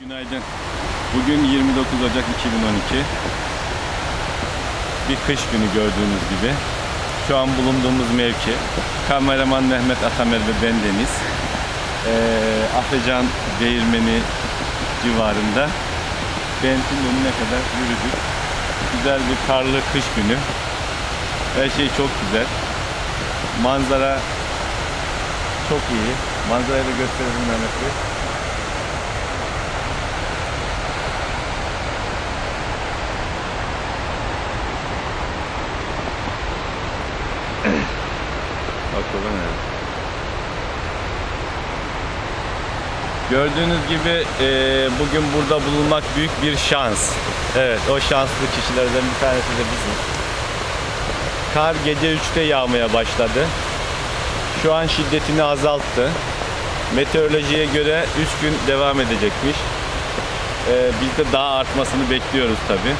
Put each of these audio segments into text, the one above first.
Günaydın. Bugün 29 Ocak 2012. Bir kış günü gördüğünüz gibi. Şu an bulunduğumuz mevki. Kameraman Mehmet Atamer ve ben Deniz. Ee, Afecan Değirmeni civarında. Bentin önüne kadar yürüdük. Güzel bir karlı kış günü. Her şey çok güzel. Manzara çok iyi. Manzarayı da gösterelim Mehmet Bey. Bakalım ya. Gördüğünüz gibi e, bugün burada bulunmak büyük bir şans. Evet o şanslı kişilerden bir tanesi de bizim. Kar gece 3'te yağmaya başladı. Şu an şiddetini azalttı. Meteorolojiye göre 3 gün devam edecekmiş. E, biz de daha artmasını bekliyoruz tabi.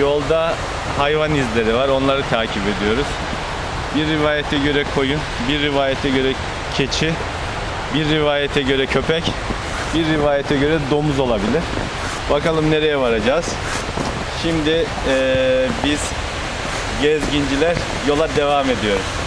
Yolda hayvan izleri var onları takip ediyoruz. Bir rivayete göre koyun, bir rivayete göre keçi, bir rivayete göre köpek, bir rivayete göre domuz olabilir. Bakalım nereye varacağız. Şimdi eee, biz gezginciler yola devam ediyoruz.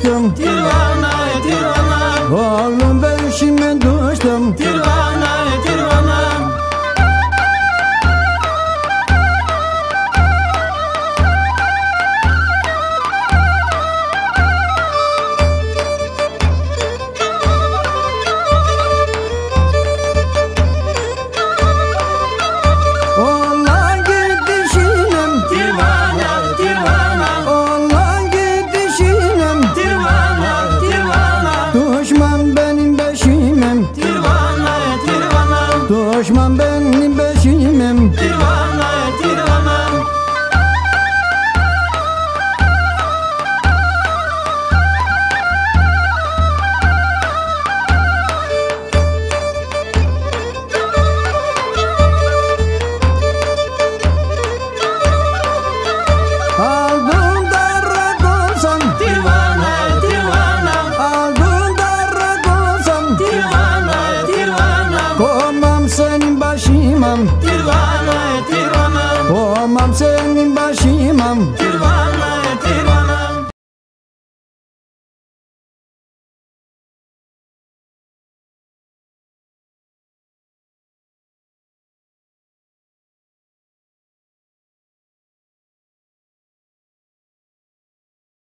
Tirana, Tirana, Tirana, Tirana, başımam Tirvanay tirvanam O amam senin başımam Tirvanay